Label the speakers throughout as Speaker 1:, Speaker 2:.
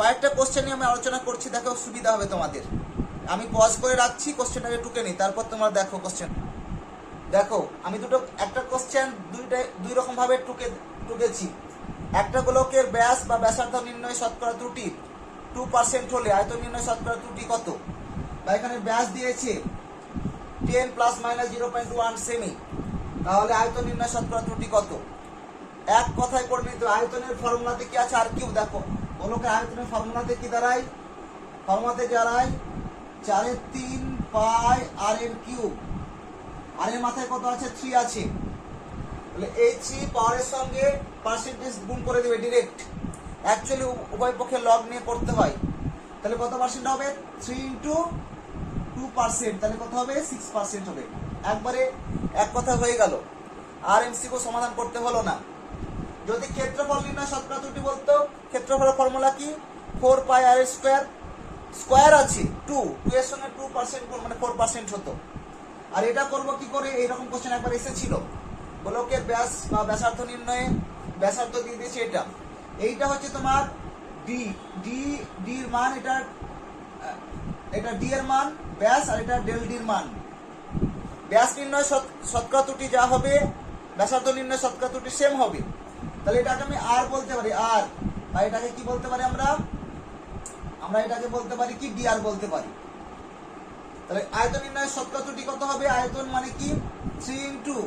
Speaker 1: কয়েকটা কোশ্চেন নিয়ে আমি আলোচনা করছি, দেখো সুবিধা হবে তোমাদের। আমি পজ করে রাখছি কোশ্চেনটাকে টুকে নিই, তারপর তোমরা দেখো কোশ্চেন দেখো, আমি দুটো, একটা কোশ্চেন দুইটা, দুই রকম ভাবে টুকে, টুকেছি। একটা গোলকের ব্যাস বা ব্যাসার্ধ নির্ণয় শতকরা ত্রুটি টু পার্সেন্ট হলে আয়তন নির্ণয় শতকরা ত্রুটি কত? বা এখানে ব্যাস দিয়েছে ten plus minus zero point one semi তাহলে আয়তন নির্ণয় শতকরা ত্রুটি কত? এক কথায় করে নিতে আয়তনের ফর্মুলাতে কি আছে? আর কিউ, দেখো। গোলকের আয়তনের ফর্মুলাতে কি দাঁড়ায়? ফর্মুলাতে দাঁড়ায় চারের তিন পাই আর এর কিউব। আর এর মাথায় কত আছে? থ্রি আছে। পাওয়ারের সঙ্গে পার্সেন্টেজ গুণ করে দেবে ডিরেক্ট উভয় পক্ষে লগ নিয়ে করতে হয়। তাহলে কত পার্সেন্ট হবে? থ্রি ইন্টু টু পার্সেন্ট তাহলে কত হবে? সিক্স পার্সেন্ট হবে। একবারে এক কথা হয়ে গেল। আর এমসিকো সমাধান করতে হলো না। যদি ক্ষেত্রফল নির্ণয় শতকরা ত্রুটি বলতো, ক্ষেত্রফলের ফর্মুলা কি? Four pi R square square আছে টু টু এর সঙ্গে টু পার্সেন্ট মানে ফোর পার্সেন্ট হতো। আর এটা করব কি করে? এইরকম কোশ্চেন একবার এসেছিল। গোলকের ব্যাস বা ব্যাসার্ধ নির্ণয়ে ব্যাসার্ধ দিয়ে দিয়েছে এটা। এইটা হচ্ছে তোমার ডি ডি ডির মান, এটা এটা ডি এর মান, ব্যাস, আর এটা ডেল ডির মান। ব্যাস নির্ণয় শত- শতকরা ত্রুটি যা হবে, ব্যাসার্ধ নির্ণয় শতকরা ত্রুটি সেম হবে। তাহলে এটাকে আমি আর বলতে পারি আর বা এটাকে কি বলতে পারি আমরা? আমরা এটাকে বলতে পারি কি? ডি আর বলতে পারি। তাহলে আয়তন নির্ণয় শতকরা ত্রুটি কত হবে? আয়তন মানে কি? Three into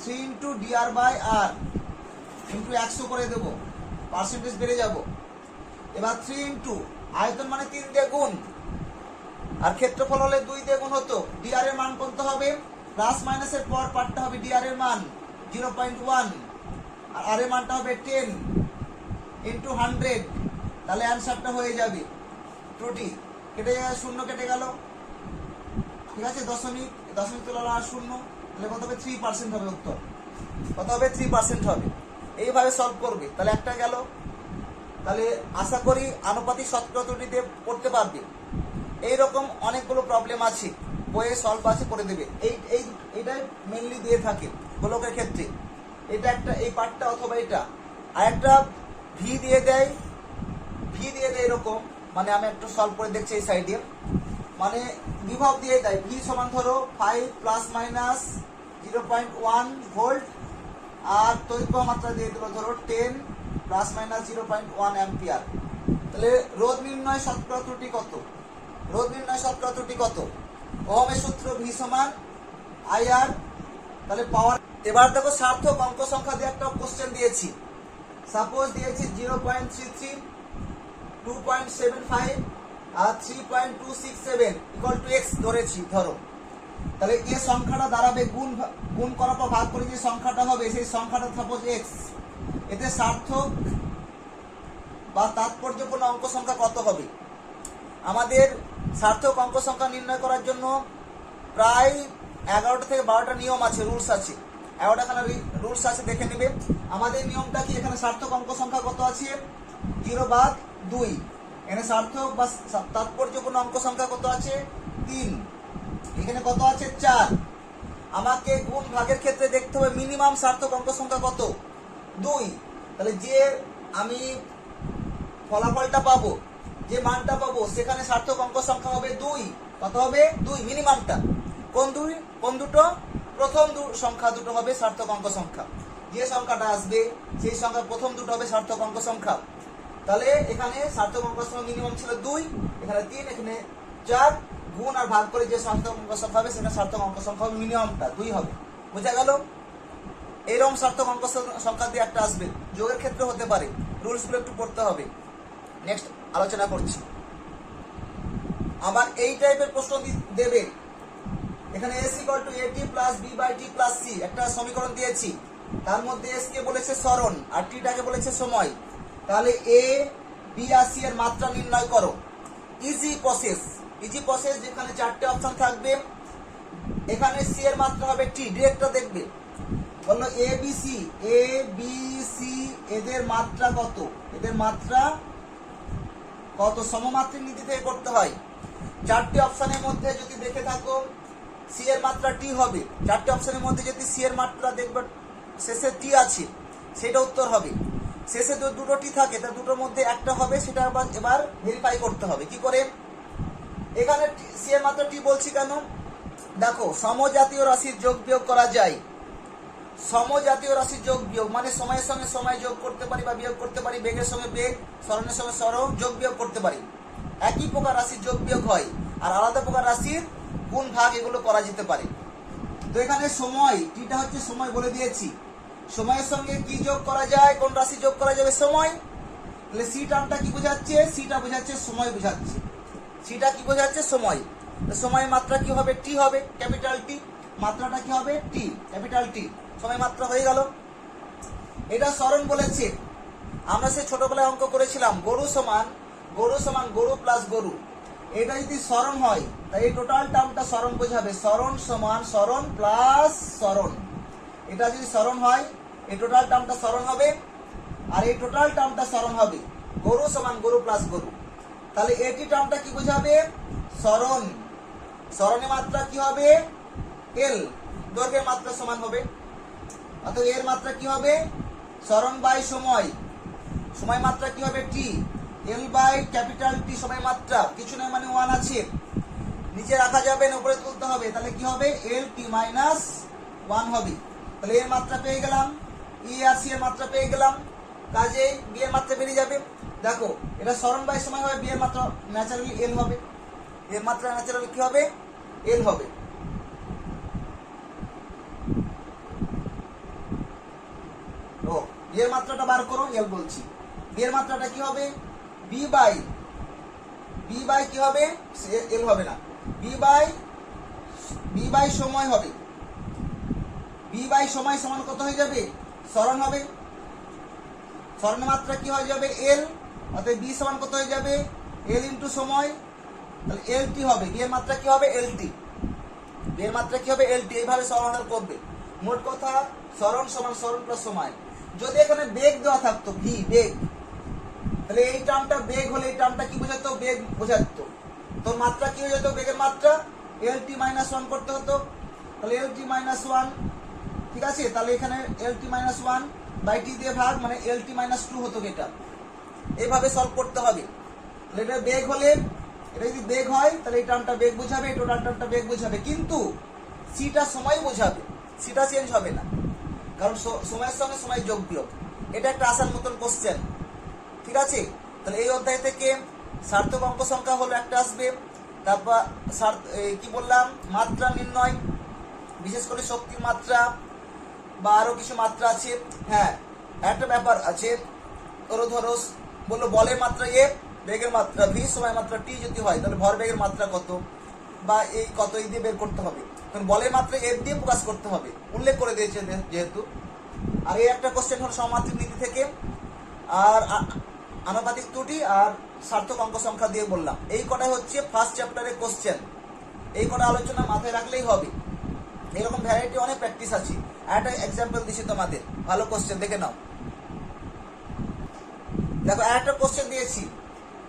Speaker 1: three into DR by R into একশো করে দেবো। পার্সেন্টেজ বেড়ে যাব। এবার থ্রি ইন্টু আয়তন মানে তিন দিয়ে গুণ আর ক্ষেত্রফল হলে দুই দিয়ে হতো। ডিআর এর মান কত হবে? প্লাস মাইনাসের পর পার্টটা হবে ডিআর এর মান। জিরো পয়েন্ট ওয়ান আর আর এর মানটা হবে টেন ইন্টু হান্ড্রেড তাহলে অ্যান্সারটা হয়ে যাবে। ত্রুটি। কেটে যাবে শূন্য কেটে গেল। ঠিক আছে? দশমিক। দশমিক তুলনা আর শূন্য। তাহলে কত হবে? থ্রি পার্সেন্ট হবে উত্তর। কত হবে? থ্রি পার্সেন্ট হবে। এইভাবে সলভ করবে। তাহলে একটা গেল। তাহলে আশা করি আনুপাতিক শতকরা ত্রুটিতে করতে পারবে। এইরকম অনেকগুলো প্রবলেম আছে। বইয়ে সলভ আছে করে দেবে। এই এই এটাই মেনলি দিয়ে থাকে। গোলকের ক্ষেত্রে। এটা একটা, এই পার্টটা অথবা এটা। আর একটা ভি দিয়ে দেয়। ভি দিয়ে দেয় এরকম। মানে আমি একটু সলভ করে দেখছি এই সাইডে মানে বিভব দিয়ে দেয়। ভি সমান ধরো five plus minus zero point one volt আর তৈরি মাত্রা দিয়ে দিল ধরো ten plus minus zero point one ampere তাহলে রোদ নির্ণয় শতকরা ত্রুটি কত? রোদ নির্ণয় শতকরা ত্রুটি কত? ওহমের সূত্র ভি সমান আই আর তাহলে পাওয়ার এবার দেখো সার্থক অঙ্ক সংখ্যা দিয়ে একটা কোশ্চেন দিয়েছি। সাপোজ দিয়েছি zero point three three two point seven five R three point two six seven equal to X ধরেছি, ধরো। তাহলে এই সংখ্যাটা দাঁড়াবে গুণ গুণ করার পর ভাগ করে যে সংখ্যাটা হবে, সেই সংখ্যাটা সাপোজ এক্স এতে সার্থক বা তাৎপর্যপূর্ণ অঙ্ক সংখ্যা কত হবে? আমাদের সার্থক অঙ্ক সংখ্যা নির্ণয় করার জন্য প্রায় এগারোটা থেকে বারোটা নিয়ম আছে রুলস আছে। এগারোটাখানা রুলস আছে, দেখে নেবে। আমাদের নিয়মটা কি? এখানে সার্থক অঙ্ক সংখ্যা কত আছে? জিরো বাদ দুই। এখানে সার্থক বা তাৎপর্যপূর্ণ অঙ্ক সংখ্যা কত আছে? তিন। এখানে কত আছে? চার। আমাকে গুণ ভাগের ক্ষেত্রে দেখতে হবে মিনিমাম সার্থক অঙ্ক সংখ্যা কত? দুই। তাহলে যে আমি ফলাফলটা পাবো, যে মানটা পাবো, সেখানে সার্থক অঙ্ক সংখ্যা হবে দুই। কত হবে? দুই, মিনিমামটা। কোন দুই? কোন দুটো? প্রথম সংখ্যা দুটো হবে সার্থক অঙ্ক সংখ্যা। যে সংখ্যাটা আসবে, সেই সংখ্যা প্রথম দুটো হবে সার্থক অঙ্ক সংখ্যা। তাহলে এখানে সার্থক অঙ্ক সংখ্যা মিনিমাম ছিল দুই, এখানে তিন, এখানে চার, গুণ আর ভাগ করে যে সার্থক অঙ্ক সংখ্যা হবে সেখানে সার্থক অঙ্ক সংখ্যা হবে মিনিমামটা দুই হবে। বোঝা গেল? এরকম সার্থক অঙ্ক সংখ্যা দিয়ে একটা আসবে। যোগের ক্ষেত্রে হতে পারে। রুলসগুলো একটু পড়তে হবে। নেক্সট আলোচনা করছি। আবার এই টাইপের প্রশ্ন দেবে। এখানে S equal to A T plus B by T plus C একটা সমীকরণ দিয়েছি। তার মধ্যে এস কে বলেছে সরণ আর টিটাকে বলেছে সময়। তাহলে এ বি আর সি এর মাত্রা নির্ণয় করো। ইজি প্রসেস ইজি প্রসেস যেখানে চারটে অপশন থাকবে, এখানে সি এর মাত্রা হবে টি ডিরেক্টটা দেখবে। বলল A B C A B C এদের মাত্রা কত? এদের মাত্রা কত? সমমাত্রিক নীতি থেকে করতে হয়। চারটি অপশনের মধ্যে যদি দেখে থাকো সি এর মাত্রা টি হবে। চারটি অপশনের মধ্যে যদি সি এর মাত্রা দেখবে, শেষে টি আছে, সেটা উত্তর হবে। শেষে তো দুটো টি থাকে তা দুটোর মধ্যে একটা হবে, সেটা আবার এবার ভেরিফাই করতে হবে। কি করে? এখানে সি এর মাত্রা টি বলছি কেন? দেখো, সমজাতীয় রাশির যোগ বিয়োগ করা যায়। সমজাতীয় রাশির যোগ বিয়োগ মানে সময়ের সঙ্গে সময় যোগ করতে পারি বা বিয়োগ করতে পারি, বেগের সঙ্গে বেগ স্মরণের সঙ্গে স্মরণ যোগ বিয়োগ করতে পারি। একই প্রকার রাশির যোগ বিয়োগ হয়। আর আলাদা প্রকার রাশির কোন ভাগ এগুলো করা যেতে পারে। তো এখানে সময় টিটা হচ্ছে সময় বলে দিয়েছি। সময়ের সঙ্গে কি যোগ করা যায়, কোন রাশি যোগ করা যাবে সময়? তাহলে সি টার্মটা কি বোঝাচ্ছে? সিটা বোঝাচ্ছে সময় বোঝাচ্ছে। সিটা কি বোঝাচ্ছে সময়। তো সময়ের মাত্রা কি হবে? টি হবে, ক্যাপিটাল টি মাত্রাটা কি হবে? টি ক্যাপিটাল টি সময় মাত্রা হয়ে গেল। এটা স্মরণ বলেছে। আমরা সে ছোটবেলায় অঙ্ক করেছিলাম, গরু সমান গরু সমান গরু প্লাস গরু। এটা যদি স্মরণ হয় তাই এই টোটাল টার্মটা স্মরণ বোঝাবে। স্মরণ সমান স্মরণ প্লাস স্মরণ। এটা যদি স্মরণ হয়, এই টোটাল টার্মটা স্মরণ হবে, আর এই টোটাল টার্মটা স্মরণ হবে গরু সমান গরু প্লাস গরু। তাহলে এটি টার্মটা কি বোঝাবে? স্মরণ। স্মরণের মাত্রা কি হবে? এল দৈর্ঘ্যের মাত্রা সমান হবে। অর্থাৎ এর মাত্রা কি হবে? স্মরণ বাই সময়। সময় মাত্রা কি হবে? টি এল বাই ক্যাপিটাল টি সময় মাত্রা, কিছু নয় মানে ওয়ান আছে। নিচে রাখা যাবে না, উপরে তুলতে হবে। তাহলে কি হবে? এল টি মাইনাস ওয়ান হবে। তাহলে এর মাত্রা পেয়ে গেলাম। ই আর সি এর মাত্রা পেয়ে গেলাম। কাজে বি এর মাত্রা বেরিয়ে যাবে। দেখো, এটা স্মরণ বাই সময় হবে বি এর মাত্রা ন্যাচারালি এল হবে। এর মাত্রা ন্যাচারালি কি হবে? এল হবে। ও এর মাত্রাটা বার করো এল বলছি। এর মাত্রাটা কি হবে? বি বাই বি বাই কি হবে? এল হবে না। বি বাই বি বাই সময় হবে। বি বাই সময় সমান কত হয়ে যাবে? স্মরণ হবে। স্মরণের মাত্রা কি হয়ে যাবে? এল অর্থাৎ বি সমান কত হয়ে যাবে? এল ইন্টু সময়। তাহলে এল টি হবে? বি এর মাত্রা কি হবে? এল টি বি মাত্রা কি হবে? এল টি এইভাবে সমাধান করবে। মোট কথা, স্মরণ সমান স্মরণ প্লাস সময়। যদি এখানে বেগ দেওয়া থাকতো ভি বেগ তাহলে এই টার্মটা বেগ হলে এই টার্মটা কি বোঝাতো? বেগ বোঝাতো। তোর মাত্রা কি হয়ে যেত? বেগের মাত্রা? এল টি মাইনাস ওয়ান করতে হতো। তাহলে এল টি মাইনাস ওয়ান ঠিক আছে? তাহলে এখানে L T minus one by T দিয়ে ভাগ মানে এল টি মাইনাস টু হতো এটা এভাবে সলভ করতে হবে। তাহলে এটা বেগ হলে, এটা যদি বেগ হয়, তাহলে এই টার্মটা বেগ বোঝাবে টোটাল টার্মটা বেগ বোঝাবে। কিন্তু সিটা সময় বোঝাবে। সিটা চেঞ্জ হবে না। কারণ সময়ের সঙ্গে সময় যোগ বিয়োগ। এটা একটা আসার মতন কোশ্চেন ঠিক আছে? তাহলে এই অধ্যায় থেকে সার্থক অঙ্ক সংখ্যা হলো একটা আসবে। তারপর কি বললাম? মাত্রা নির্ণয়। বিশেষ করে শক্তির মাত্রা বা আরও কিছু মাত্রা আছে। হ্যাঁ একটা ব্যাপার আছে। ধরো ধরো, বলল বলের মাত্রা এ বেগের মাত্রা ভি সময় মাত্রা টি যদি হয়, তাহলে ভর বেগের মাত্রা কত? বা এই কত এই দিয়ে বের করতে হবে। কারণ বলের মাত্রা এফ দিয়ে প্রকাশ করতে হবে। উল্লেখ করে দিয়েছে যেহেতু। আর এই একটা কোশ্চেন হলো সমাত্রিক নীতি থেকে। আর আনুপাতিক ত্রুটি আর সার্থক অঙ্ক সংখ্যা দিয়ে বললাম। এই কটাই হচ্ছে ফার্স্ট চ্যাপ্টারের কোশ্চেন এই কটা আলোচনা মাথায় রাখলেই হবে। এরকম ভ্যারাইটি অনেক প্র্যাকটিস আছে। একটা এক্সাম্পল দিচ্ছি তোমাদের। ভালো কোশ্চেন দেখে নাও। দেখো একটা কোশ্চেন দিয়েছি।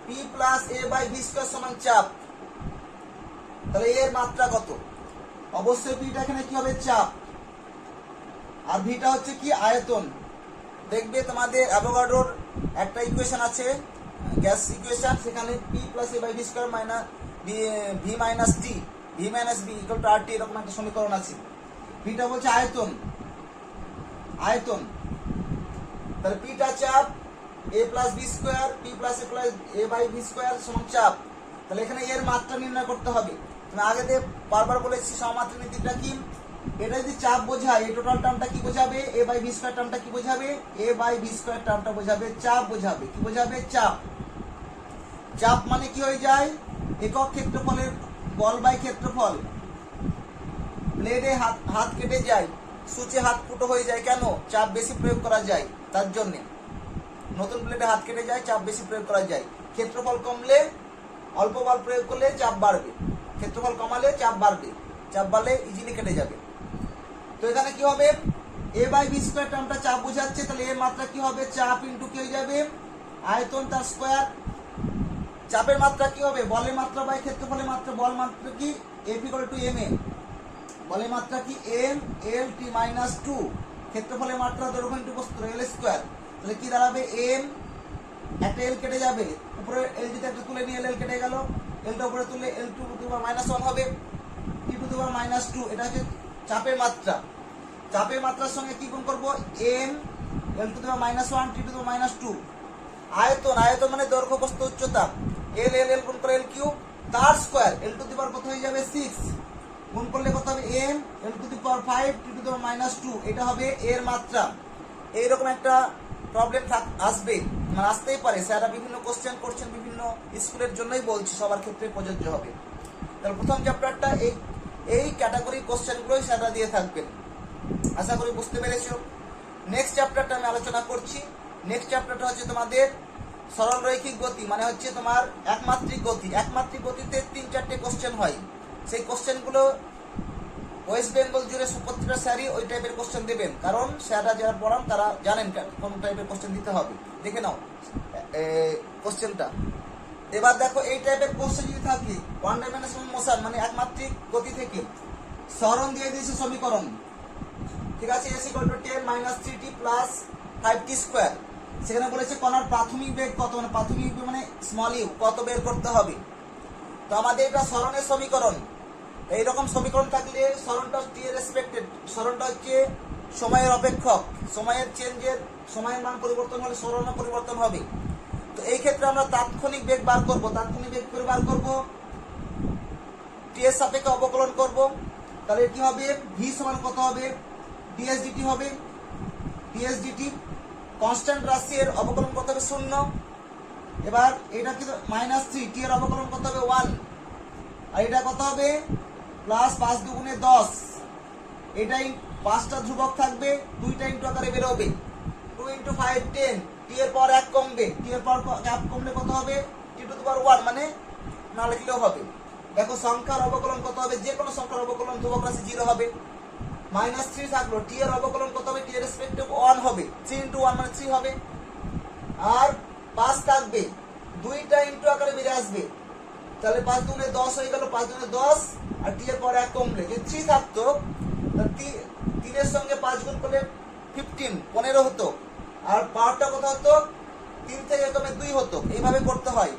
Speaker 1: P plus A by B square সমান চাপ। তাহলে এর মাত্রা কত? অবশ্যই পিটা এখানে কি হবে? চাপ। আর ভিটা হচ্ছে কি? আয়তন। দেখবে তোমাদের অ্যাভোগাড্রোর একটা ইকুয়েশন আছে গ্যাস ইকুয়েশন সেখানে P plus A by V square minus V minus T V minus B equal to R T এরকম একটা সমীকরণ আছে। পিটা বলছে আয়তন আয়তন। তাহলে পিটা চাপ A plus B square P plus A plus A by V square সমান চাপ। তাহলে এখানে এর মাত্রা নির্ণয় করতে হবে। তুমি আগে দিয়ে বারবার বলেছি সমাত্রা নীতিটা কি? এটা যদি চাপ বোঝায় এই টোটাল টার্মটা কি বোঝাবে? এ বাই বি স্কোয়ার টার্মটা কি বোঝাবে? এ বাই বি স্কোয়ার টার্মটা বোঝাবে, চাপ বোঝাবে। কি বোঝাবে? চাপ। চাপ মানে কি হয়ে যায়? একক ক্ষেত্রফলের বল বাই ক্ষেত্রফল। ব্লেডে হাত হাত কেটে যায়, সুচে হাত ফুটো হয়ে যায়। কেন? চাপ বেশি প্রয়োগ করা যায় তার জন্যে। নতুন প্লেটে হাত কেটে যায়, চাপ বেশি প্রয়োগ করা যায়। ক্ষেত্রফল কমলে অল্প বল প্রয়োগ করলে চাপ বাড়বে। ক্ষেত্রফল কমালে চাপ বাড়বে। চাপ বাড়লে ইজিলি কেটে যাবে। তো এখানে কি হবে? এ বাই বি স্কোয়ার টার্মটা চাপ বোঝাচ্ছে, তাহলে এর মাত্রা কি হবে? চাপ ইন্টু কি হয়ে যাবে? আয়তন তার স্কোয়ার চাপের মাত্রা কি হবে? বলের মাত্রা বাই ক্ষেত্রফলের মাত্রা। বল মাত্রা কি? F equal to M A বলের মাত্রা কি? M L T minus two ক্ষেত্রফলের মাত্রা দৈর্ঘ্য ইন্টু প্রস্থ এল স্কোয়ার তাহলে কি দাঁড়াবে? এম একটা এল কেটে যাবে। উপরে এল যদি একটা তুলে নিয়ে এল এল কেটে গেল এলটা উপরে তুলে L two two minus one হবে। টি টু দেওয়ার মাইনাস টু এটা হচ্ছে চাপের মাত্রা। চাপের মাত্রার সঙ্গে কি গুণ করব? এম এল টু দেওয়ার মাইনাস ওয়ান টি টু দেওয়ার মাইনাস টু আয়তন আয়তন মানে দৈর্ঘ্য প্রস্থ উচ্চতা। এল এল এল গুণ করে এল কিউ তার স্কোয়ার এল টু দি কত হয়ে যাবে? সিক্স গুণ করলে কত হবে? M L to the five T to the power minus two এটা হবে এর মাত্রা। এইরকম একটা প্রবলেম আসবে। মানে আসতেই পারে। স্যাররা বিভিন্ন কোশ্চেন করছেন, বিভিন্ন স্কুলের জন্যই বলছি, সবার ক্ষেত্রে প্রযোজ্য হবে। তাহলে প্রথম চ্যাপ্টারটা এই এই ক্যাটাগরি কোশ্চেনগুলোই স্যাররা দিয়ে থাকবেন। আশা করি বুঝতে পেরেছ। নেক্সট চ্যাপ্টারটা আমি আলোচনা করছি। নেক্সট চ্যাপ্টারটা হচ্ছে তোমাদের সরল রৈখিক গতি মানে হচ্ছে তোমার একমাত্রিক গতি। একমাত্রিক গতিতে তিন চারটে কোশ্চেন হয়। সেই কোশ্চেনগুলো ওয়েস্ট বেঙ্গল জুড়ে প্রত্যেকটা স্যারই ওই টাইপের কোশ্চেন দেবেন। কারণ স্যাররা যারা পড়ান, তারা জানেন কোন টাইপের কোশ্চেন দিতে হবে। দেখে নাও কোশ্চেনটা এবার দেখো এই টাইপের কোশ্চেন যদি থাকে ওয়ান ডাইমেনশনাল মোশন মানে একমাত্রিক গতি থেকে, সরণ দিয়ে দিয়েছে সমীকরণ। ঠিক আছে? S equal to ten minus three T plus five T square সেখানে বলেছে কণার প্রাথমিক বেগ কত? মানে প্রাথমিক মানে স্মল ইউ কত বের করতে হবে? তো আমাদের এটা সরণের সমীকরণ। এইরকম সমীকরণ থাকলে সরণটা এর রেসপেক্টেড সরণটা হচ্ছে সময়ের অপেক্ষক। সময়ের চেঞ্জের সময়ের মান পরিবর্তন হলে সরণও পরিবর্তন হবে। তো এই ক্ষেত্রে আমরা তাৎক্ষণিক বেগ বার করব, তাৎক্ষণিক বেগ করে বার করব টি এর সাপেক্ষে অবকলন করব, তাহলে কি হবে? ভি সমান কত হবে? ডিএসডিটি হবে। ডিএসডিটি কনস্ট্যান্ট রাশি এর অবকলন কত হবে শূন্য। এবার এটা কি মাইনাস থ্রি টি এর অবকলন কত হবে ওয়ান আর এটা কত হবে? প্লাস পাঁচ দুগুণে দশ। এটাই পাঁচটা ধ্রুবক থাকবে, দুইটা ইন্টু আকারে বেরোবে। Two into five ten T এর পর এক কমবে। টি এর পর এক কমলে কত হবে? টি টু পাওয়ার ওয়ান মানে না লিখলেও হবে। দেখো সংখ্যার অবকলন কত হবে? যে কোনো সংখ্যার অবকলন ধ্রুবক রাশি জিরো হবে। মাইনাস থ্রি থাকল। টি এর অবকলন কত হবে? টি এর রেসপেক্টিভ ওয়ান হবে। থ্রি ইন্টু ওয়ান মানে থ্রি হবে। আর পাঁচ থাকবে। দুইটা ইন্টু আকারে বেড়ে আসবে। তাহলে পাঁচ দুগুণে দশ হয়ে গেল, পাঁচ দুগুণে দশ, আর টি এর পরে এক কমলে। যদি থ্রি থাকতো তিনের সঙ্গে পাঁচ গুণ করলে ফিফটিন পনেরো হতো আর পাওয়ারটা কত হতো তিন থেকে কমে দুই হতো এইভাবে করতে হয়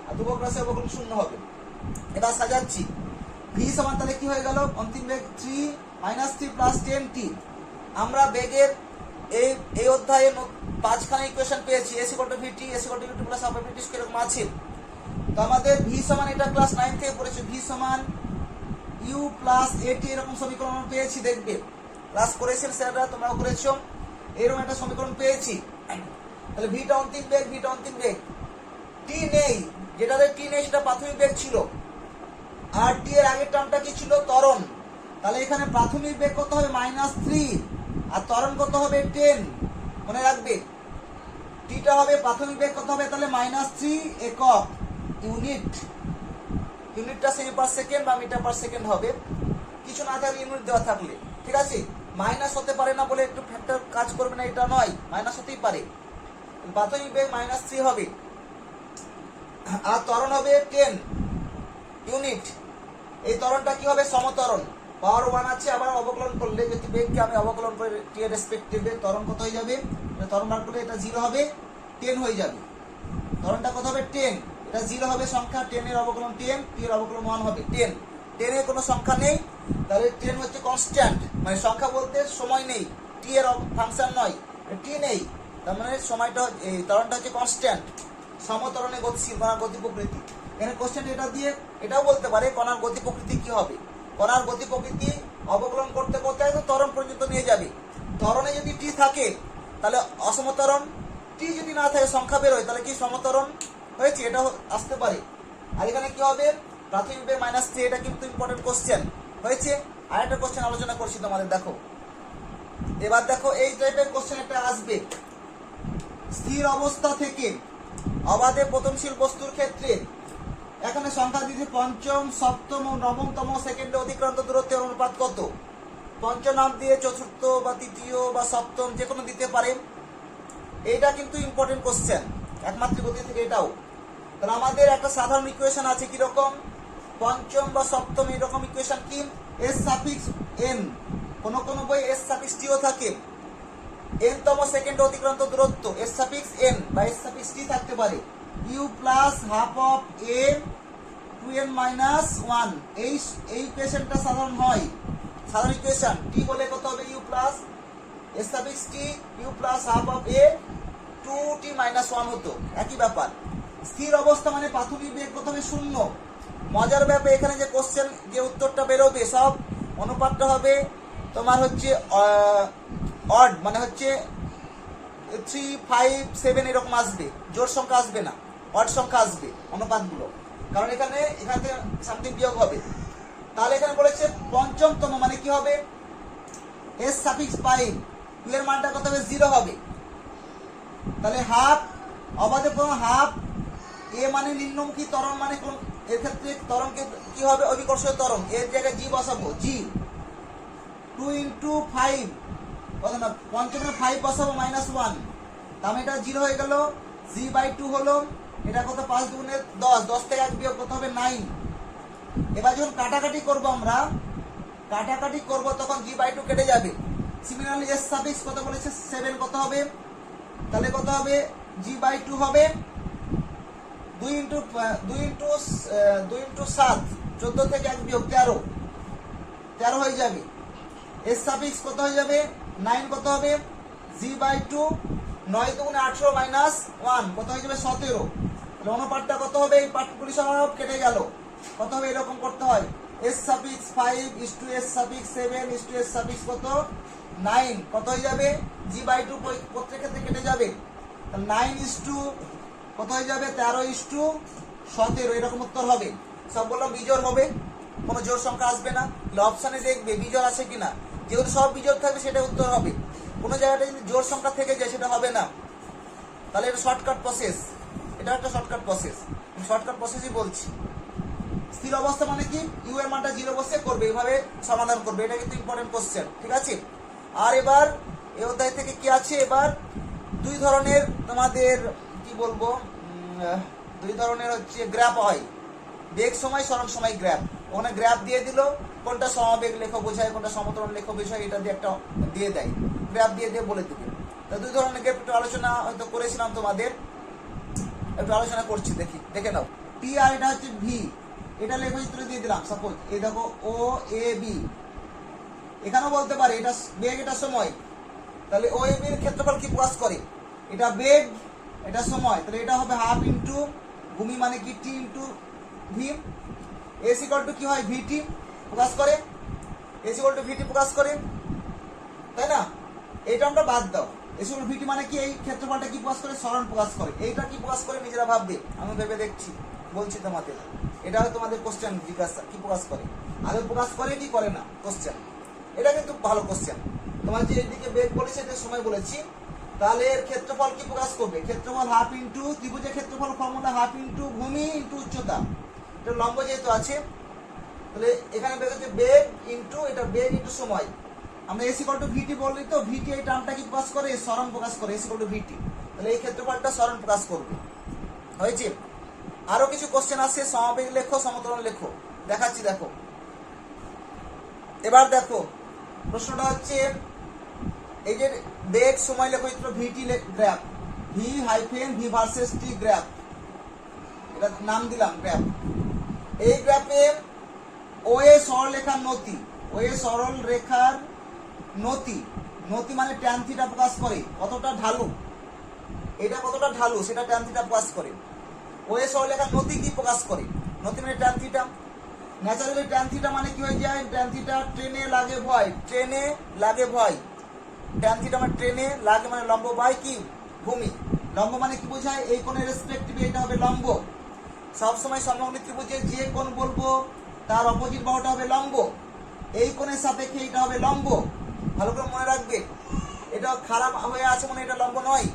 Speaker 1: রাশি অবকলন শূন্য হবে। এবার সাজাচ্ছি। ভি সমান তাহলে কি হয়ে গেল? অন্তিম বেগ three minus three plus ten T আমরা বেগের এই এই অধ্যায়ে পাঁচখানা ইকুয়েশন পেয়েছি। এসি কত ভিটি এসি কত ভিটি প্লাস আপার ভিটি এরকম আছে। তো আমাদের ভি সমান এটা ক্লাস নাইন থেকে পড়েছে। ভি সমান ইউ প্লাস এটি এরকম সমীকরণ পেয়েছি, দেখবে। ক্লাস করেছেন স্যাররা, তোমরাও করেছ। এরকম একটা সমীকরণ পেয়েছি। তাহলে ভিটা অন্তিম বেগ ভিটা অন্তিম বেগ। টি নেই। যেটাতে টি নেই সেটা প্রাথমিক বেগ ছিল। আর টি এর আগের টার্মটা কি ছিল? ত্বরণ। তাহলে এখানে প্রাথমিক বেগ কত হবে? মাইনাস থ্রি আর ত্বরণ কত হবে? টেন মনে রাখবে? টিটা হবে, প্রাথমিক বেগ কত হবে? তাহলে মাইনাস থ্রি একক ইউনিট ইউনিটটা সেমি পার সেকেন্ড বা মিটার পার সেকেন্ড হবে। কিছু না থাকলে ইউনিট দেওয়া থাকলে। ঠিক আছে? মাইনাস হতে পারে না বলে একটু ফ্যাক্টর কাজ করবে না, এটা নয়। মাইনাস হতেই পারে। প্রাথমিক বেগ মাইনাস থ্রি হবে। আর ত্বরণ হবে টেন ইউনিট এই ত্বরণটা কি হবে? সমতরণ। পাওয়ার ওয়ান আছে, আবার অবকলন করলে যদি বেগকে আমি অবকলন করে টি এর রেসপেক্টিভে ত্বরণ কত হয়ে যাবে? ত্বরণ বার করলে এটা জিরো হবে টেন হয়ে যাবে। ত্বরণটা কত হবে? টেন এটা জিরো হবে সংখ্যা টেন এর অবকলন টেন টি এর অবকলন ওয়ান হবে টেন টেনের কোনো সংখ্যা নেই। তাহলে টেন হচ্ছে কনস্ট্যান্ট মানে সংখ্যা বলতে সময় নেই। টি এর ফাংশন নয়। টি নেই। তার মানে সময়টা এই ত্বরণটা হচ্ছে কনস্ট্যান্ট সমতরণে গতিশীল, কণার গতি প্রকৃতি। এখানে কোশ্চেন এটা দিয়ে, এটাও বলতে পারে কণার গতি প্রকৃতি কি হবে। কণার গতি প্রকৃতি অবকলন করতে করতে একদম ত্বরণ পর্যন্ত নিয়ে যাবে। ত্বরণে যদি টি থাকে, তাহলে অসমতরণ। টি যদি না থাকে, সংখ্যা বেরোয় তাহলে কি সমতরণ হয়েছে? এটা আসতে পারে। আর এখানে কি হবে? প্রাথমিক বেগ মাইনাস থ্রি এটা কিন্তু ইম্পর্টেন্ট কোশ্চেন হয়েছে। আর একটা কোশ্চেন আলোচনা করছি তোমাদের, দেখো। এবার দেখো, এই টাইপের কোশ্চেন একটা আসবে। স্থির অবস্থা থেকে অবাধে পতনশীল বস্তুর ক্ষেত্রে। এখানে সংখ্যা দিতে পঞ্চম, সপ্তম ও নবমতম সেকেন্ডে অতিক্রান্ত দূরত্বের অনুপাত কত? পঞ্চম নাম দিয়ে চতুর্থ বা তৃতীয় বা সপ্তম যে কোনো দিতে পারে। এইটা কিন্তু ইম্পর্টেন্ট কোশ্চেন একমাত্র গতি থেকে এটাও। তাহলে আমাদের একটা সাধারণ ইকুয়েশন আছে কীরকম? পঞ্চম বা সপ্তম এরকম ইকুয়েশন কি? এস সাফিক্স এন কোন কোন বই এস সাফিক্স টিও থাকে। এন তম সেকেন্ড অতিক্রান্ত দূরত্ব এস সাফিক্স এন বা এস সাফিক্স টি থাকতে পারে। U plus half of a two n minus one এই এই ইকুয়েশনটা সাধারণ হয় সাধারণ ইকুয়েশন টি বলে কত হবে u plus S suffix T u plus half of a two T minus one হতো। একই ব্যাপার। স্থির অবস্থা মানে প্রাথমিক বেগ প্রথমে শূন্য। মজার ব্যাপার, এখানে যে কোশ্চেন যে উত্তরটা বেরোবে, সব অনুপাতটা হবে তোমার হচ্ছে অড মানে হচ্ছে থ্রি ফাইভ সেভেন এরকম আসবে। জোর সংখ্যা আসবে না। অড সংখ্যা আসবে অনুপাতগুলো। কারণ এখানে, এখান সামথিং বিয়োগ হবে। তাহলে এখানে বলেছে পঞ্চমতম মানে কি হবে? এস সাফিক্স ফাইভ টু মানটা কত হবে? জিরো হবে। তাহলে হাফ অবাধে কোনো হাফ এ মানে নিম্নমুখী ত্বরণ মানে কোন, এর ক্ষেত্রে ত্বরণকে কি হবে? অভিকর্ষীয় ত্বরণ। এর জায়গায় জি বসাবো। জি টু ইন্টু ফাইভ কত না পঞ্চমে ফাইভ বসাবো মাইনাস ওয়ান তার এটা জিরো হয়ে গেল জি বাই টু হলো, এটা কত? পাঁচ দুগুণে দশ দশ থেকে এক বিয়োগ কত হবে নাইন এবার যখন কাটাকাটি করব আমরা, কাটাকাটি করব তখন জি বাই টু কেটে যাবে। সিমিলারলি এস সাফিক্স কত বলেছে? সেভেন কত হবে। তাহলে কত হবে? জি বাই টু হবে। দুই ইন্টু দুই ইন্টু দুই ইন্টু সাত, চোদ্দ থেকে এক বিয়োগ তেরো। তেরো হয়ে যাবে। এস সাফিক্স কত হয়ে যাবে? নাইন কত হবে? জি বাই টু, নয় দুগুণে আঠেরো মাইনাস ওয়ান, কত হয়ে যাবে সতেরো? তাহলে অনুপাতটা কত হবে? এই পার্টগুলি সব কেটে গেল। কত হবে? এরকম করতে হয়। S suffix five is two S suffix seven is two S suffix কত? নাইন কত হয়ে যাবে? জি বাই টু প্রত্যেক ক্ষেত্রে কেটে যাবে। নাইন ইস টু কত হয়ে যাবে? তেরো ইস টু সতেরো। এরকম উত্তর হবে। সবগুলো বিজোড় হবে। কোনো জোর সংখ্যা আসবে না। অপশানে দেখবে বিজোড় আছে কিনা। যেহেতু সব বিজোড় থাকবে, সেটা উত্তর হবে। কোনো জায়গাটা যদি জোর সংখ্যা থেকে যায়, সেটা হবে না। তাহলে এটা শর্টকাট প্রসেস এটা একটা শর্টকাট প্রসেস শর্টকাট প্রসেসই বলছি। স্থির অবস্থা মানে কি? ইউ এর মানটা জিরো বসে করবে এইভাবে সমাধান করবে। এটা কিন্তু ইম্পর্টেন্ট কোশ্চেন ঠিক আছে? আর এবার এই অধ্যায় থেকে কি আছে? এবার দুই ধরনের তোমাদের, কি বলব দুই ধরনের হচ্ছে গ্র্যাপ হয়। বেগ সময়, সরণ সময় গ্র্যাপ ওখানে গ্র্যাপ দিয়ে দিল। কোনটা সমাবেগ লেখো বোঝায়, কোনটা সমতরণ লেখো বিষয় এটা দিয়ে একটা দিয়ে দেয়। গ্র্যাপ দিয়ে দিয়ে বলে দিবে। দুই ধরনের গ্র্যাপ একটু আলোচনা হয়তো করেছিলাম তোমাদের। একটু আলোচনা করছি, দেখি, দেখে নাও। পি আর এটা হচ্ছে ভি এটা লেখো চিত্র দিয়ে দিলাম সাপোজ এই দেখো ও এ বি এখানেও বলতে পারে, এটা বেগ, এটা সময়। তাহলে ও এ বির ক্ষেত্রফল কি প্রকাশ করে? এটা বেগ, এটা সময়। তাহলে এটা হবে হাফ ইন্টু ভূমি মানে কি? T into V S equal to কি হয়? ভিটি প্রকাশ করে? S equal to V T প্রকাশ করে? তাই না? এটা আমরা বাদ দাও। এস ইকুয়াল ভিটি মানে কি? এই ক্ষেত্রফলটা কি প্রকাশ করে? সরণ প্রকাশ করে। এইটা কি প্রকাশ করে? নিজেরা ভাববে। আমি ভেবে দেখছি। বলছি তোমাদের। এটা তোমাদের কোশ্চেন জিজ্ঞাসা। কি প্রকাশ করে? আগে প্রকাশ করে কি করে না? কোশ্চেন এটা কিন্তু ভালো কোশ্চেন তোমার যে এদিকে বেগ বলেছে, এটা সময় বলেছি। তাহলে এর ক্ষেত্রফল কি প্রকাশ করবে? ক্ষেত্রফল হাফ ইন্টু ত্রিভুজের ক্ষেত্রফল ফর্মুলা হাফ ইন্টু ভূমি ইন্টু উচ্চতা। এটা লম্ব যেহেতু আছে তাহলে এখানে বের হচ্ছে বেগ ইন্টু এটা বেগ ইন্টু সময়। আমরা এসি কল টু ভিটি বলি তো ভিটি এই টার্মটা কি প্রকাশ করে? সরণ প্রকাশ করে এসি কল টু ভিটি তাহলে এই ক্ষেত্রফলটা সরণ প্রকাশ করবে। হয়েছে? আরও কিছু কোশ্চেন আছে সমাবেগ লেখো সমতরণ লেখো। দেখাচ্ছি, দেখো। এবার দেখো, প্রশ্নটা হচ্ছে, এই যে বেগ সময় লেখো চিত্র VT graph V hyphen V versus T graph এটা নাম দিলাম গ্র্যাফ এই গ্রাফে ও এ সরল রেখার নতি। ও এ সরল রেখার নতি। নতি মানে ট্যান থিটা প্রকাশ করে। কতটা ঢালু? এটা কতটা ঢালু? সেটা ট্যান থিটা প্রকাশ করে। ও এ সরল রেখার নতি কি প্রকাশ করে? নতি মানে tan theta naturally tan theta মানে কি হয়ে যায়? ট্যান ট্রেনে লাগে ভয়। ট্রেনে লাগে ভয়। ট্যান থিটা মানে ট্রেনে লাগে মানে লম্ব বাই কি? ভূমি। লম্ব মানে কি বোঝায়? এই কোণের রেসপেক্টিভে এটা হবে লম্ব। সবসময় সমগ্রী ত্রিভুজে যে কোণ বলব তার অপোজিট বাহুটা হবে লম্ব। এই কোণের সাপেক্ষে এটা হবে লম্ব। ভালো করে মনে রাখবে। এটা খারাপ হয়ে আছে মানে এটা লম্ব নয়।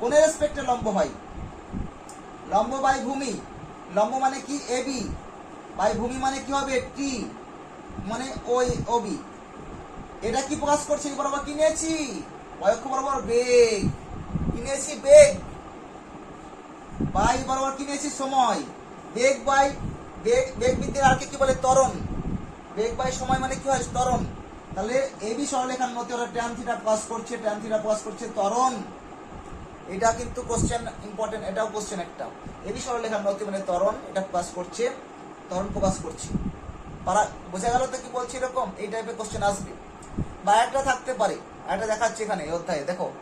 Speaker 1: কোণের রেসপেক্টে লম্ব হয়। লম্ব বাই ভূমি। লম্ব মানে কি? এবি বাই ভূমি মানে কি হবে? টি মানে ওই ওবি এটা কি প্রকাশ করছে? এই বরাবর কি নিয়েছি? অক্ষ বরাবর বেগ। কি নিয়েছি? বেগ। বাই বরাবর কি নিয়েছি? সময়। বেগ বাই বেগ বেগ বিদ্যের আর কি বলে? ত্বরণ। বেগ বাই সময় মানে কি হয়? ত্বরণ। তাহলে এবি সরলরেখার মধ্যে ওরা ট্যান থিটা পাস করছে ট্যান থিটা পাস করছে, ত্বরণ। এটা কিন্তু কোশ্চেন ইম্পর্টেন্ট এটাও কোশ্চেন একটা। এবি সরলরেখার মধ্যে মানে ত্বরণ, এটা পাস করছে, ত্বরণ প্রকাশ করছে। পারা, বোঝা গেল তো কি বলছি এরকম? এই টাইপের কোশ্চেন আসবে। বা একটা থাকতে পারে, একটা দেখাচ্ছে এখানে অধ্যায়ে, দেখো।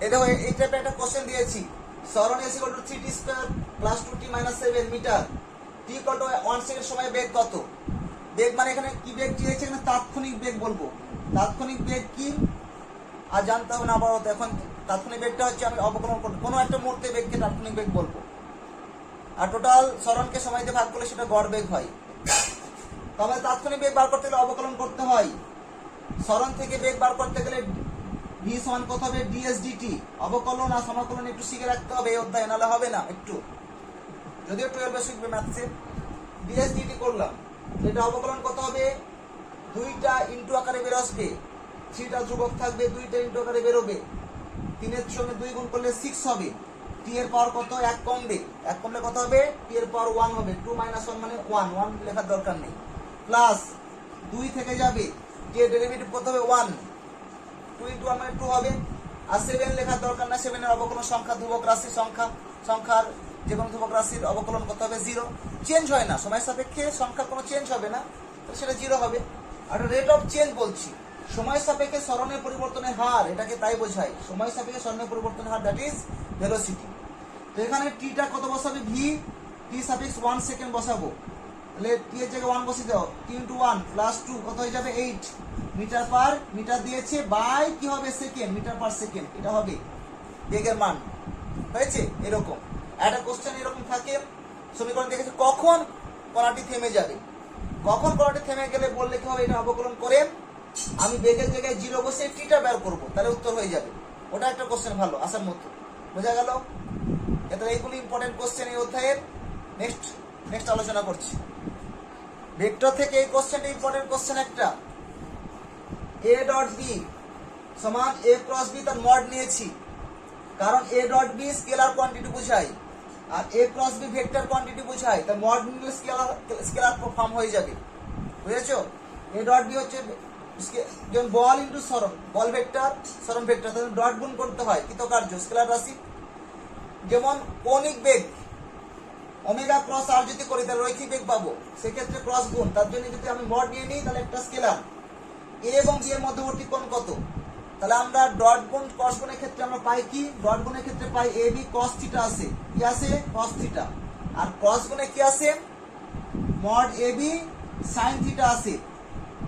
Speaker 1: এই দেখো, এই- টাইপের একটা কোশ্চেন দিয়েছি। সরণ S equal to three T square plus two T minus seven metre T two one second সময় বেগ কত? বেগ মানে এখানে কি বেগ দিয়েছে? এখানে তাৎক্ষণিক বেগ বলব। তাৎক্ষণিক বেগ কি? আর জানতে হবে না আপাতত, এখন তাৎক্ষণিক বেগটা হচ্ছে আমি অবকলন করব কোনো একটা মুহূর্তে বেগকে তাৎক্ষণিক বেগ বলব। আর টোটাল সরণকে সময় দিয়ে ভাগ করলে সেটা গড় বেগ হয়। তবে তাৎক্ষণিক বেগ বার করতে গেলে অবকলন করতে হয়। সরণ থেকে বেগ বার করতে গেলে ভি সমান কত হবে? ডিএসডিটি অবকলন আর সমাকলন একটু শিখে রাখতে হবে, এই অধ্যায়, নাহলে হবে না, একটু। যদিও টুয়েলভে শিখবে ম্যাথসে ডিএসডিটি করলাম। এটা অবকলন কত হবে? দুইটা ইন্টু আকারে বের আসবে থ্রিটা ধ্রুবক থাকবে, দুইটা ইন্টু আকারে বেরোবে। তিনের সঙ্গে দুই গুণ করলে সিক্স হবে। টি এর পাওয়ার কত? এক কমবে। এক কমলে কত হবে? টি এর পাওয়ার ওয়ান হবে। টু মাইনাস ওয়ান মানে ওয়ান ওয়ান লেখার দরকার নেই। প্লাস দুই থেকে যাবে। টি এর ডেরিভেটিভ কত হবে? ওয়ান টু ইন্টু ওয়ান মানে টু হবে। আর সেভেন লেখার দরকার না। সেভেনের অবকলন সংখ্যা, ধ্রুবক, রাশি, সংখ্যা। সংখ্যার যে কোনো ধ্রুবক রাশির অবকলন কত হবে জিরো চেঞ্জ হয় না সময় সাপেক্ষে সংখ্যা কোনো চেঞ্জ হবে না, তাহলে সেটা জিরো হবে। আর রেট অফ চেঞ্জ বলছি সময় সাপেক্ষে স্মরণের পরিবর্তনের হার, এটাকে তাই বোঝায়। সময় সাপেক্ষে স্মরণের পরিবর্তনের হার দ্যাট ইজ ভেলোসিটি তো এখানে টিটা কত বসাবে? V T suffix one second বসাবো। তাহলে টি এর জায়গায় ওয়ান বসিয়ে দাও T into one plus two কত হয়ে যাবে? এইট মিটার পার মিটার দিয়েছে বাই কি হবে? সেকেন্ড মিটার পার সেকেন্ড এটা হবে। বেগের মান। হয়েছে? এরকম। একটা কোশ্চেন এরকম থাকে, সমীকরণ দেখেছে, কখন কণাটি থেমে যাবে? কখন কণাটি থেমে গেলে বললে কি হবে এটা অবকলন করে আমি বেগের জায়গায় জিরো বসে টিটা বের করব, তাহলে উত্তর হয়ে যাবে। ওটা একটা কোশ্চেন ভালো, আসার মতো। বোঝা গেল? এটা এইগুলি ইম্পর্টেন্ট কোশ্চেন এই অধ্যায়ের। নেক্সট নেক্সট আলোচনা করছি। ভেক্টর থেকে এই কোশ্চেনটা ইম্পর্টেন্ট কোশ্চেন একটা। এ ডট বি সমান এ ক্রস বি তার মড নিয়েছি। কারণ A dot B scalar quantity বোঝায়। আর A cross B vector quantity বোঝায় তার মড নিলে স্কেলার স্কেলার ফর্ম হয়ে যাবে। বুঝেছ? এ ডট বি হচ্ছে যেমন বল ইন্টু সরম বল ভেক্টর সরম ভেক্টর তাহলে ডট গুণ করতে হয়, কৃতকার্য স্কেলার রাশি। যেমন কৌণিক বেগ ওমেগা ক্রস আর যদি করি, তাহলে রৈখিক বেগ পাবো। সেক্ষেত্রে ক্রস গুণ, তার জন্য যদি আমি মড নিয়ে নিই, তাহলে একটা স্কেলার এ এবং বি এর মধ্যবর্তী কোণ কত? তাহলে আমরা ডট গুণ ক্রস গুণের ক্ষেত্রে আমরা পাই কি? ডট গুণের ক্ষেত্রে পাই এ বি cos থিটা আছে। কি আছে? কস থিটা আর ক্রস গুণে কি আছে? Mod A B sine theta আছে।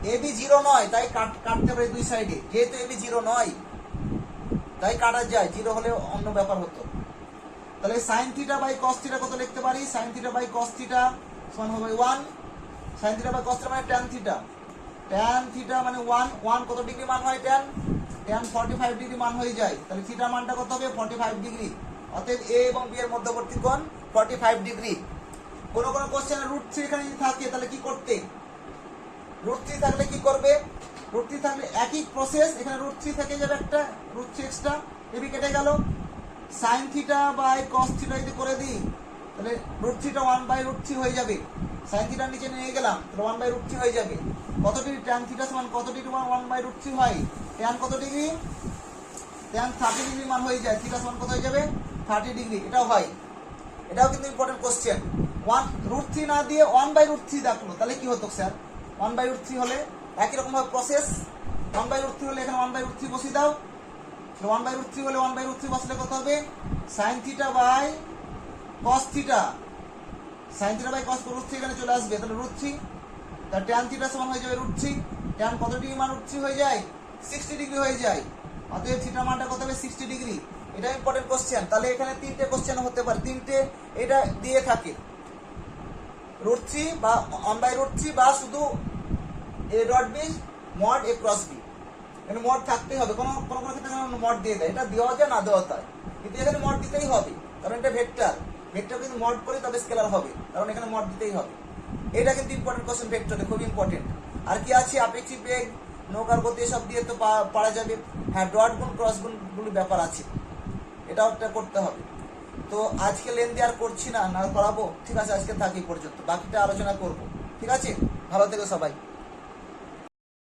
Speaker 1: এ বি জিরো নয়, তাই কাট- কাটতে পারি দুই সাইডে যেহেতু এ বি জিরো নয়, তাই কাটা যায়। জিরো হলে অন্য ব্যাপার হতো। তাহলে sine theta by cos theta কত লিখতে পারি? Sine theta by cos theta সমান হবে one sine theta by cos theta মানে ট্যান থিটা ট্যান থিটা মানে ওয়ান ওয়ান কত ডিগ্রি মান হয় tan tan forty five degree মান হয়ে যায়। তাহলে থিটা মানটা কত হবে? ফর্টি ফাইভ ডিগ্রি অতএব এ এবং বি এর মধ্যবর্তী কোণ ফর্টি ফাইভ ডিগ্রি কোনো কোনো কোশ্চেনে রুট থ্রি এখানে যদি থাকে, তাহলে কি করতে? রুট থ্রি থাকলে কি করবে? রুট থ্রি থাকলে একই প্রসেস এখানে রুট থ্রি থেকে যাবে একটা রুট থ্রি এক্সট্রা এবি কেটে গেল। Sine theta by cos theta যদি করে দিই, তাহলে রুট থ্রিটা ওয়ান বাই রুট থ্রি হয়ে যাবে। সাইন থিটার নিচে নিয়ে গেলাম, তাহলে ওয়ান বাই রুট থ্রি হয়ে যাবে। কত ডিগ্রি ট্যান থিটা সমান কত ডিগ্রি মান ওয়ান বাই রুট থ্রি হয় ট্যান কত ডিগ্রি ট্যান থার্টি ডিগ্রি মান হয়ে যায় থিটা সমান কত হয়ে যাবে থার্টি ডিগ্রি এটাও হয় এটাও কিন্তু important question one root three না দিয়ে ওয়ান বাই রুট থ্রি দেখল তাহলে কি হতো sir one by root three হলে একই রকম ভাবে process one by root three হলে এখানে ওয়ান বাই রুট থ্রি বসিয়ে দাও ওয়ান বাই রুট থ্রি হলে ওয়ান বাই রুট থ্রি বসলে কত হবে sine theta by cos theta sine theta by cos root three এখানে চলে আসবে তাহলে রুট থ্রি তার ট্যান থিটা সমান হয়ে যাবে রুট থ্রি ট্যান কত ডিগ্রি মান রুট থ্রি হয়ে যায়? সিক্সটি ডিগ্রি হয়ে যায়। অতএব থিটা মানটা কত হবে? সিক্সটি ডিগ্রি এটা ইম্পর্টেন্ট কোশ্চেন তাহলে এখানে তিনটে কোশ্চেন হতে পারে। তিনটে এটা দিয়ে থাকে। রুট থ্রি বা ওয়ান বাই রুট থ্রি বা শুধু A dot B mod A cross B এখানে মড থাকতেই হবে। কোনো কোনো কোনো ক্ষেত্রে মড দিয়ে দেয়। এটা দেওয়া যায়, না দেওয়া যায় কিন্তু এখানে মড দিতেই হবে। কারণ এটা ভেক্টর ভেক্টর কিন্তু মড করি তবে স্কেলার হবে। কারণ এখানে মড দিতেই হবে। এটা কিন্তু ইম্পর্টেন্ট কোশ্চেন ভেক্টরে খুব ইম্পর্টেন্ট আর কি আছে? আপেক্ষিক বেগ, নৌকার গতি, এসব দিয়ে তো পারা যাবে। হ্যাঁ ডট গুণ ক্রস গুণ, গুলো ব্যাপার আছে। এটাও একটা করতে হবে। তো আজকে লেন দিয়ে আর করছি না না করাবো? ঠিক আছে, আজকে থাকি পর্যন্ত। বাকিটা আলোচনা করব। ঠিক আছে? ভালো থেকো সবাই।